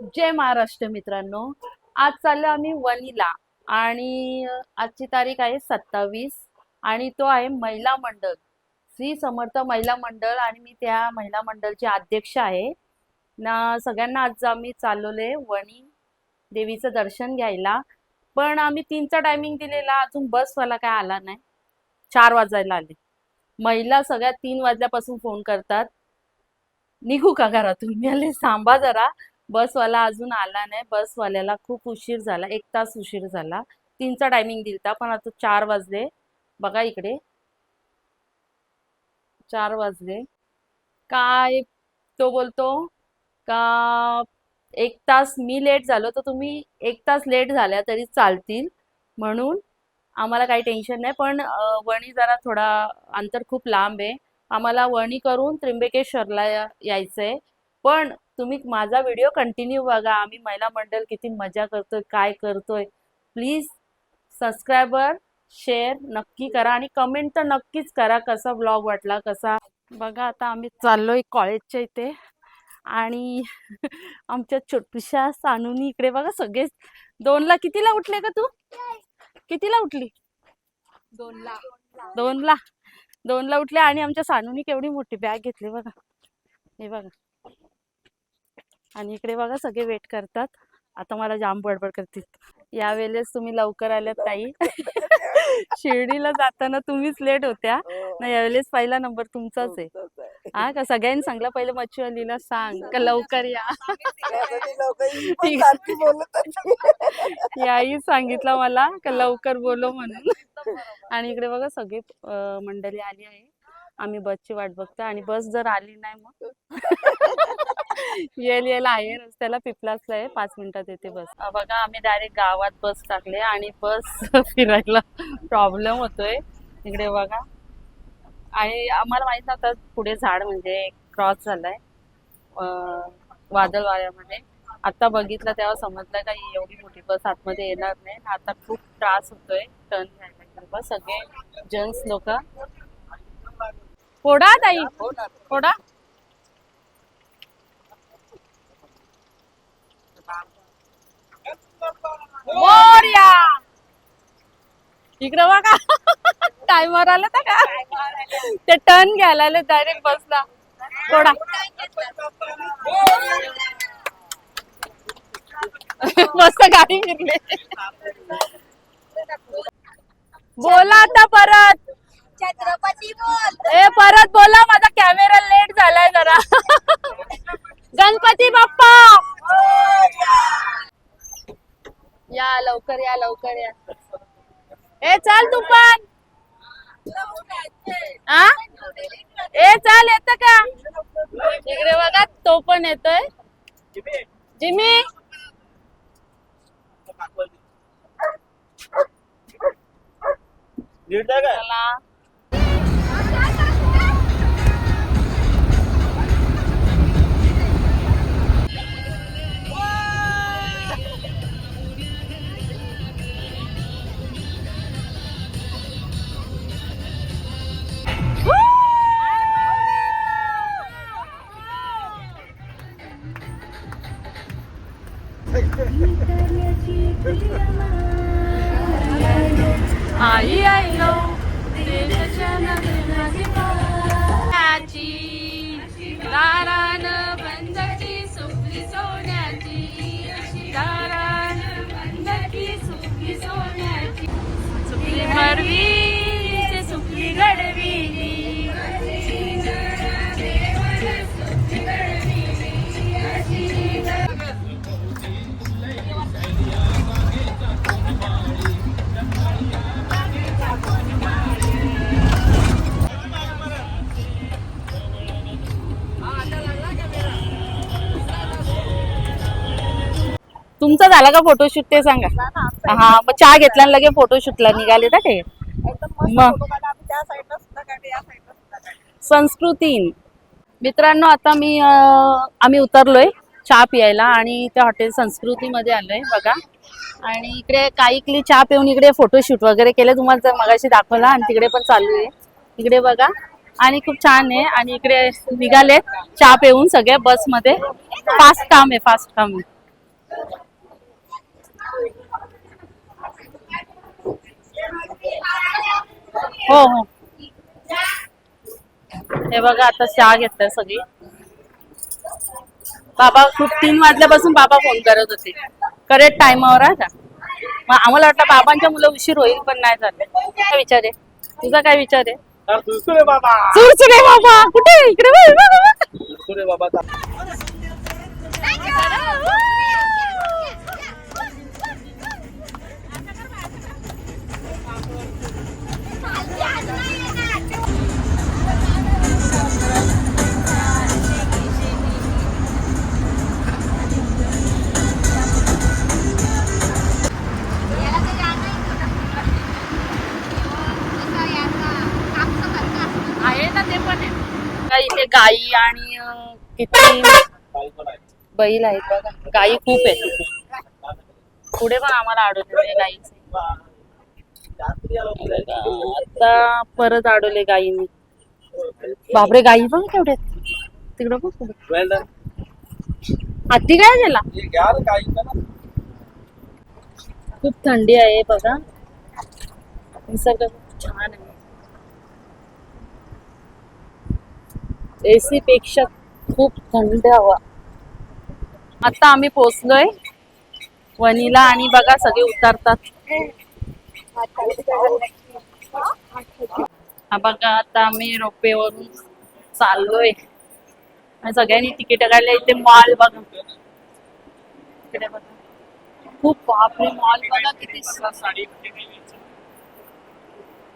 जय महाराष्ट्र मित्रांनो. आज चाललो आम्ही वणीला आणि आजची तारीख आहे सत्तावीस आणि तो आहे महिला मंडळ. श्री समर्थ महिला मंडळ आणि मी त्या महिला मंडळची अध्यक्ष आहे. ना सगळ्यांना आज आम्ही चालवले वणी देवीचं दर्शन घ्यायला. पण आम्ही तीनचा टायमिंग दिलेला अजून बसवाला काय आला नाही. चार वाजायला आले. महिला सगळ्या तीन वाजल्यापासून फोन करतात. निघू का घरातून? मी आले थांबा जरा. बसवाला अजून आला नाही. बसवाल्याला खूप उशीर झाला. एक तास उशीर झाला. तीनचा टायमिंग दिलता पण आता चार वाजले. बघा इकडे. चार वाजले. काय तो बोलतो? का एक तास मी लेट झालो तर तुम्ही एक तास लेट झाल्या तरी चालतील म्हणून. आम्हाला काही टेन्शन नाही पण वणी जरा थोडा अंतर खूप लांब आहे. आम्हाला वणी करून त्र्यंबकेश्वरला यायचं यायचंय. पण तुम्ही माझा व्हिडिओ कंटिन्यू बघा. आम्ही महिला मंडळ किती मजा करतोय काय करतोय. प्लीज सबस्क्रायबर शेअर नक्की करा आणि कमेंट तर नक्कीच करा कसा ब्लॉग वाटला कसा. बघा आता आम्ही चाललोय कॉलेजच्या इथे आणि आमच्या छोटूशा सानूनी इकडे बघा सगळे. दोनला कितीला उठले का तू? कितीला उठली? दोनला. दोनला. दोनला उठले आणि आमच्या सानूनी केवढी मोठी बॅग घेतली बघा. हे बघा. आणि इकडे बघा सगळे वेट करतात. आता मला जाम बडबड करतील. यावेळेस तुम्ही लवकर आल्यात ताई. शिर्डीला जाताना तुम्हीच लेट होत्या. ना यावेळेस पहिला नंबर तुमचाच आहे. हा का? सगळ्यांनी सांगला पहिले मच्छी अलीला सांग. का लवकर या? याही सांगितलं मला का लवकर बोलो म्हणून. आणि इकडे बघा सगळे मंडळी आली आहे. आम्ही बसची वाट बघतो आणि बस जर आली नाही मग? येल येल आहे. रस्त्याला पिपलासला आहे. पाच मिनिटात येते बस. बघा आम्ही डायरेक्ट गावात बस टाकले आणि बस फिरायला प्रॉब्लेम होतोय. इकडे बघा. आणि आम्हाला माहीत नव्हतं पुढे झाड म्हणजे क्रॉस झालाय. वादळ वाऱ्यामध्ये आता बघितलं तेव्हा समजलं का एवढी मोठी बस आतमध्ये येणार नाही. आता खूप त्रास होतोय. टर्न घ्यायला बस सगळे जेंट्स लोक. फोडा ताई. फोडा. मोर्या! इकडं बघा. टायमर आला तर का ते टर्न घ्यायला आले डायरेक्ट बसला थोडा मस्त गाडी फिरले. बोला आता परत. छत्रपती बोल ए परत बोला माझा कॅमेरा लेट झालाय जरा. गणपती बाप्पा! या लवकर या लवकर या. ए चाल तू पण आ? ए चाल येत का? इकडे बघा तो पण येतोय. जिमी. चला. तुमचा झाला का फोटोशूट ते सांगा. हा मग चहा घेतला लगे फोटोशूटला निघाले ना ते? मग? संस्कृती. मित्रांनो आता मी आम्ही उतरलोय चहा पियायला आणि त्या हॉटेल संस्कृतीमध्ये आलोय बघा. आणि इकडे काही क्ली चहा पिऊन इकडे फोटोशूट वगैरे केले. तुम्हाला जर मगाशी दाखवला आणि तिकडे पण चालू आहे. इकडे बघा. आणि खूप छान आहे. आणि इकडे निघाले चहा पिऊन सगळे बसमध्ये. फास्ट काम आहे फास्ट काम आहे. हो हो. हे बघा आता चहा घेतलाय सगळी. बाबा खूप तीन वाजल्यापासून बाबा फोन करत होते. करेक्ट टायमावर आहे का? मग आम्हाला वाटलं बाबांच्या मुलं उशीर होईल पण नाही झाले. काय विचार आहे? तुझा काय विचार आहे? बाबा. बाबा कुठे इकडे बाबा. किती बैल आहेत बघा. गाई खूप आहेत. तिथे पुढे पण आम्हाला आढळले गाईचे. आता परत अडवले गाईने. बापरे गाई पण केवढे तिकडं डन हत्ती काय ना खूप थंडी आहे बघा. निसर्ग खूप छान आहे. एसी पेक्षा खूप थंड हवा. आता आम्ही पोचलोय वनीला आणि बघा सगळे उतरतात. हा बघा आता आम्ही रोपेवरून चाललोय. सगळ्यांनी तिकीट काढले इथे मॉल बघा. बघा. खूप बापरे मॉल बघा किती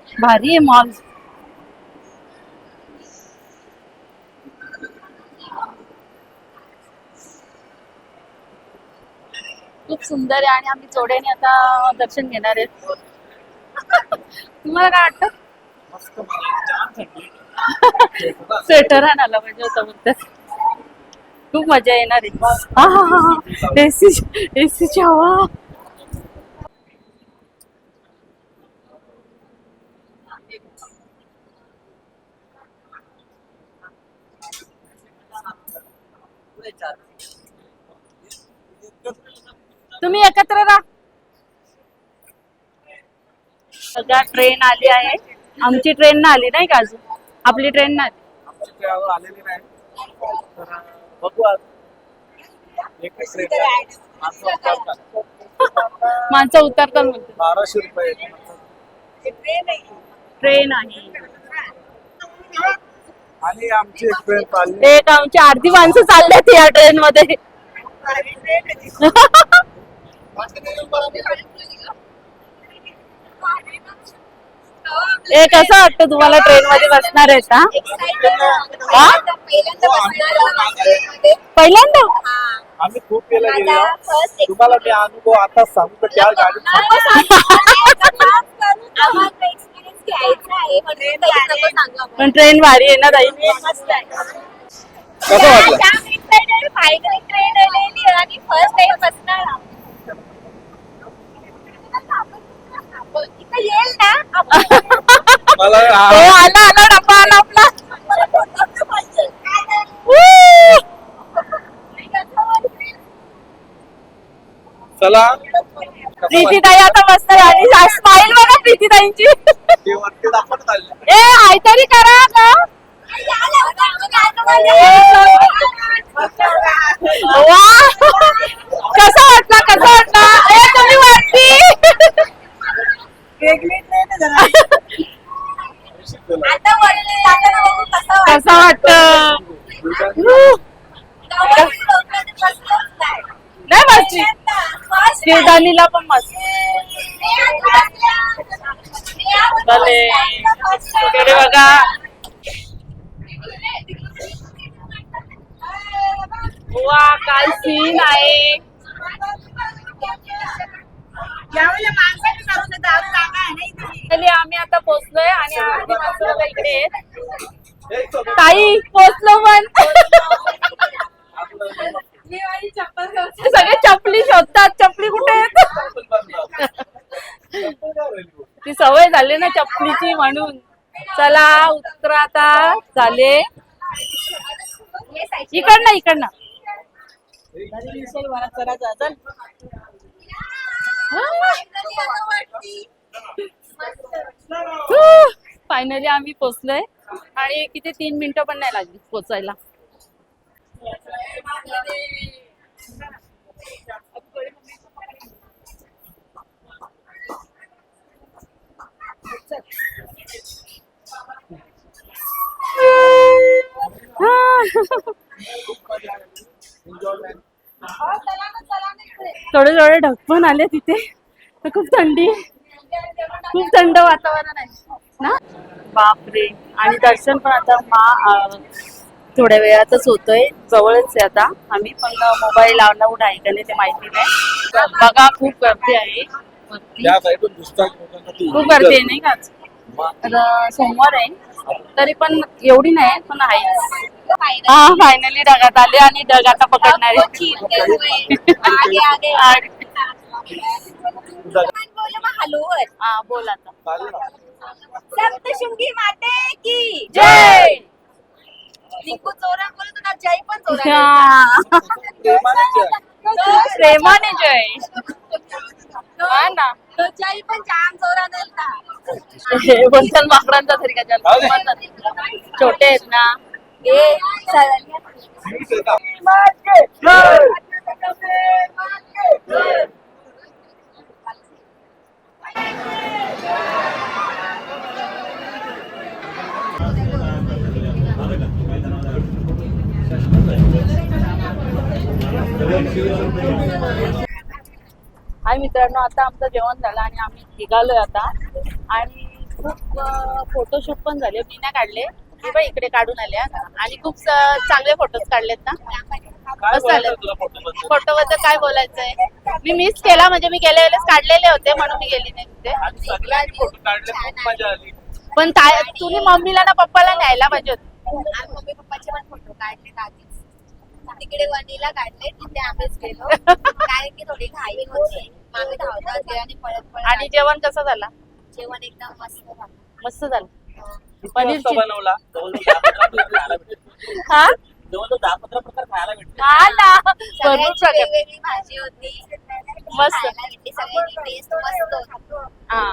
भारी आहे मॉल खूप सुंदर आहे आणि आम्ही जोड्याने आता दर्शन घेणार आहेत. तुम्हाला काय वाटतं? स्वेटर आणायला पाहिजे होतं म्हणतात. खूप मजा येणार आहे. एसी एसीची हवा. सगळ्या ट्रेन आली आहे. आमची ट्रेन ना आली नाही का अजून? आपली ट्रेन ना आली. आमची ट्रॅव्हल आलेली नाही. तर अं, बघू आज. एक ट्रेन माणसं उतरतात. माणसं उतरतात म्हणते. बाराशे रुपये ट्रेन आहे. आणि आमची एक ट्रेन चालली. एक आमची अर्धी माणसं चालल्यात या ट्रेन मध्ये. ए कसं वाटतं तुम्हाला ट्रेन मध्ये बसणार आहे का हा? पहिल्यांदा? आम्ही खूप केलं गेलो. तुम्हाला मी अनुभव आता सांगू तर त्या गाडीत पण ट्रेन भारी आहे ना ताई? कसं वाटलं? इथं येईल ना? आपण मला हो आ- आला आला डब्बा आला आपला. चला. प्रीती ताई आता मस्त आणि स्माइल बघा प्रीती ताईंची ते वरती दाखवत आले ए काहीतरी करा का वा. इथे. Finally आम्ही आता पोहोचलोय आणि माणसं इकडे आहेत. ताई पोहोचलो पण. सगळे चपली शोधतात. चपली कुठे ती सवय झाली ना चपलीची म्हणून. चला उतरा आता. झाले. इकडनं इकडनं. चल फायनली आम्ही पोचलोय आणि किती तीन मिनिटं पण नाही लागली पोचायला थोडे थोडे ढग पण आले तिथे. खूप थंडी खूप थंड वातावरण आहे. ना? बापरे. आणि दर्शन पण आता मा थोड्या वेळातच होतोय. जवळच आहे आता. आम्ही पण मोबाईल अलाउड आहे का नाही ते माहिती नाही. बघा खूप गर्दी आहे. खूप गर्दी आहे नाही का? तर सोमवार आहे. तरी पण एवढी नाही पण आहे. हा फायनली ढगात आले आणि ढग आता पकडणार. हलवत हा बोल आता. सप्तशृंगी माते की जय! लिंकू चोरा बोलत होता जय पण चोरा हा. प्रेमाने जय. हा ना. तो जय पण जाम चोरा नेलता बोलतात माकडांचा तरी का छोटे आहेत ना. ए सगळ्यांनी हाय मित्रांनो आता आमचं जेवण झालं आणि आम्ही निघालोय आता. आणि खूप फोटोशूट पण झाले. मी नाही काढले. मी पण इकडे काढून आले आणि खूप चांगले फोटोज काढलेत ना. काय? फोटो बद्दल काय बोलायचंय? मी मिस केला म्हणजे मी गेल्या वेळेस काढलेले होते म्हणून मी गेली नाही तिथे. आणि सगळ्यांनी फोटो काढले खूप मजा आली. पण काय तुम्ही मम्मीला ना पप्पाला न्यायला पाहिजे होते. आणि मम्मी पप्पाचे पण फोटो काढले आधीच. तिकडे वणीला काढले तिथे आम्हीच गेलो. कारण की थोडी घाई होती. मग आम्ही धावता होते आणि पळत पळत आणि जेवण कसं झालं. जेवण एकदम मस्त झालं. मस्त झालं. पनीर. बनवला. हा? जवळजवळ दहा पंधरा प्रकार खायला भेटले हा ना. भरपूर सगळ्यांची प्रकार वेगवेगळी भाजी होती. मस्त. खायला भेटली सगळ्यांची टेस्ट मस्त होती. हा.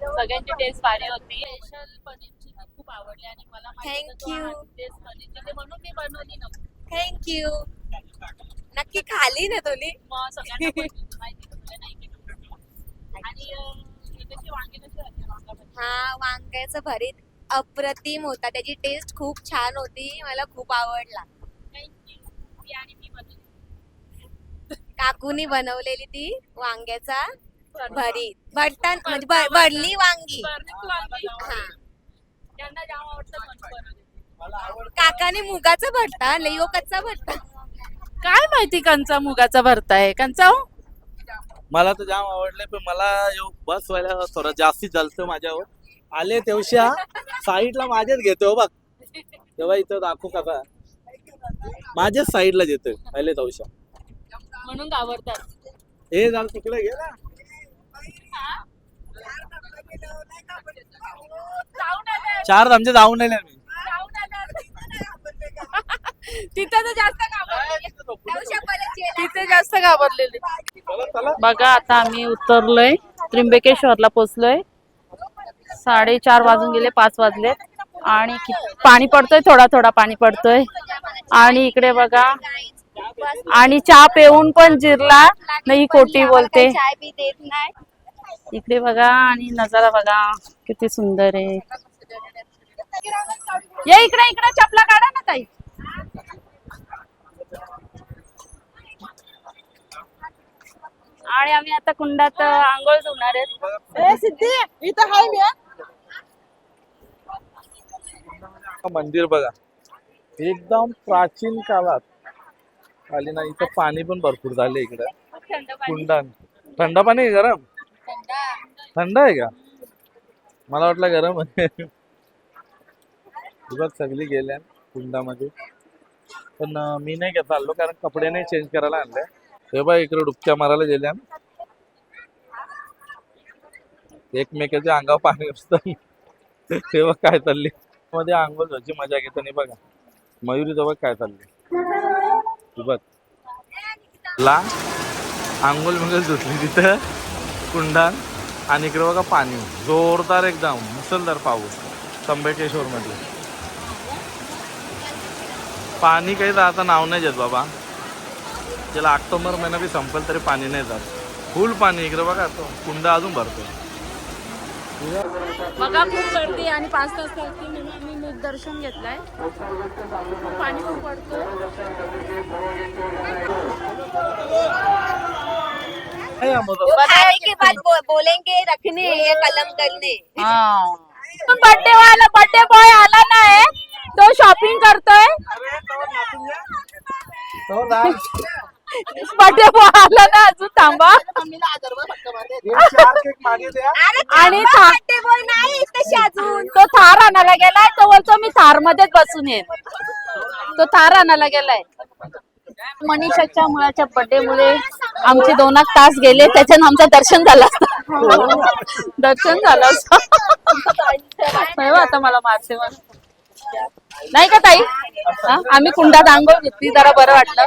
सगळ्यांची टेस्ट भारी होती. स्पेशल पनीर चिली खूप आवडली आणि मला Thank you. Taste paneer chilli म्हणून मी बनवली नव्हती थँक्यू नक्की खाली ना तुम्ही. मग सगळ्यांना माहिती तुला नाही. आणि अं, हे कशी वांगी कशी होती? वांगा भजी? हा वांग्याचं भरीत. अप्रतिम होता. त्याची टेस्ट खूप छान होती. मला खूप आवडला. काकूनी बनवलेली ती वांग्याचा भरीत भरता म्हणजे भ- भरली वांगी. हा. काकाने मुगाचा भरता लई कच्चा भरता. काय माहिती कंचा मुगाचा भरताय कंचा हो? मला तर जाम आवडले पण मला येऊ बस व्हायला थोडं जास्तीत जास्त माझ्यावर. आले तेवढ्या साईडला माझ्याच घेतो हो बघ. तेव्हा इथं दाखवू कसा माझ्याच साईडला येतोय पहिले तेवढ्या म्हणून घाबरतात. हे झालं तिकडे ना. चार आमचे जाऊन आले मी. तिथे तर जास्त जेला. तिथे जास्त घाबरलेले. चला चला. बघा आता आम्ही उतरलोय. त्र्यंबकेश्वरला पोचलोय साडेचार वाजून गेले पाच वाजले. आणि पाणी पडतोय थोडा थोडा पाणी पडतोय. आणि इकडे बघा. आणि चहा पेऊन पण जिरला. नाही कोटी बोलते. इकडे बघा आणि नजारा बघा. किती सुंदर आहे. या इकडे इकडे चपला काढा ना ताई. आणि आम्ही आता कुंडात आंघोळ धुणार आहेत. सिद्धी इथं हाय मी मंदिर बघा. एकदम प्राचीन काळात. आली ना इथं पाणी पण भरपूर झाले इकडे. कुंडान. थंड पाणी आहे गरम? थंड आहे का? मला वाटलं गरम आहे. बघ सगळी गेल्या कुंडामध्ये. पण मी नाही घेत आलो कारण कपडे नाही चेंज करायला आणले. हे बघ इकडे डुबक्या मारायला गेल्या. एकमेकाच्या अंगावर पाणी असतं. तेव्हा काय चालली मध्ये आंघोळ घ्यायची मजा घेताना बघा मयुरी जवळ काय चाललंय? ही बघ. ला आंघोळ बिंगोल धुतली तिथं कुंडान. आणि इकडे बघा पाणी. जोरदार एकदम मुसलदार पाऊस. त्र्यंबकेश्वर मध्ये पाणी काही आता नाव नाही देत बाबा. त्याला ऑक्टोबर महिना बी संपल तरी पाणी नाही जात. फुल पाणी. इकडे बघा तो कुंडा अजून भरतो बघा खूप गर्दी आणि पाच तास गर्दी म्हणून आम्ही मुख दर्शन घेतलंय. पाणी खूप पडतो बोलेंगे रखने या कलम करने. बर्थडे वाला बर्थडे बॉय आला नाही तो शॉपिंग करतोय. बर्थडे बॉय आला ना अजून थांबा. आणि बॉय नाही. अजून तो थार आणायला गेलाय तो बोलतो मी थार मध्येच बसून येईन. तो थार आणायला गेलाय. मनीषाच्या मुलाच्या बर्थडे मुळे आमचे दोन एक तास गेले त्याच्यानं आमचं दर्शन झालं असतं. दर्शन झालं असतं. आता मला मारते मला नाही का ताई? आम्ही कुंडात आंघोळ घेतली जरा बरं वाटलं.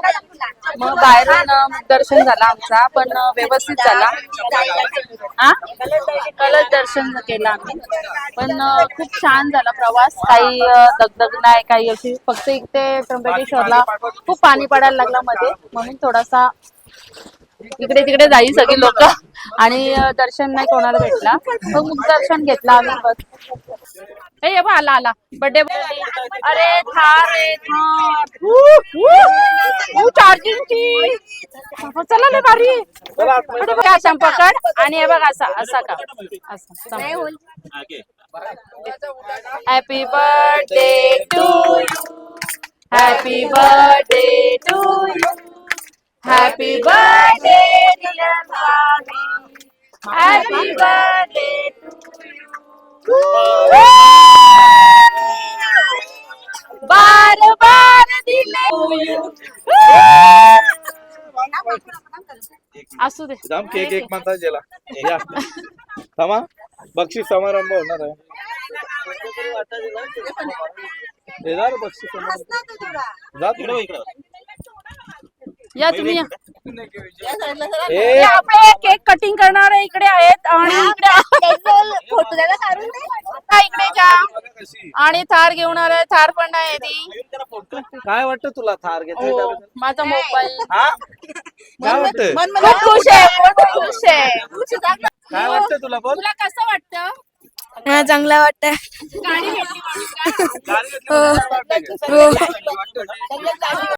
मग बाहेरून दर्शन झालं आमचा पण व्यवस्थित झाला. हा कलश दर्शन केलं आम्ही. पण खूप छान झाला प्रवास. काही दगदग नाही काही अशी फक्त इथे त्र्यंबकेश्वरला खूप पाणी पडायला लागला मध्ये. म्हणून थोडासा इकडे तिकडे जाई सगळी लोक. आणि दर्शन नाही कोणाला भेटला. मग दर्शन घेतलं आम्ही बस. ये बघ, आला आला बर्थडे अरे थार रे थार चार्जिंगची चला लय भारी अरे बघ असं पकड. आणि हे बघ असा असा का असं happy birthday to you happy birthday to you happy birthday happy birthday बार बार दिले. असू दे. जाम केक एक म्हणता गेला या. थांबा. बक्षीस समारंभ होणार आहे. बक्षीस समारंभ. जा तिकडे. इकडे या तुम्ही या. हे आपले केक कटिंग करणारे इकडे आहेत आणि इकडे फोटो त्याला काढून दे. आता इकडे जा. आणि थार घेऊन आलाय. थार पण नाही ती. काय वाटतं तुला थार घेतली हो, माझा मोबाईल. हा? काय वाटतं खूप खुश आहे खूप खुश आहे. काय वाटतं तुला? बोल. तुला कसं वाटतं? चांगला वाटतंय. गाडी भेटली म्हणून का? गाडी घेतली म्हणून काय वाटतंय?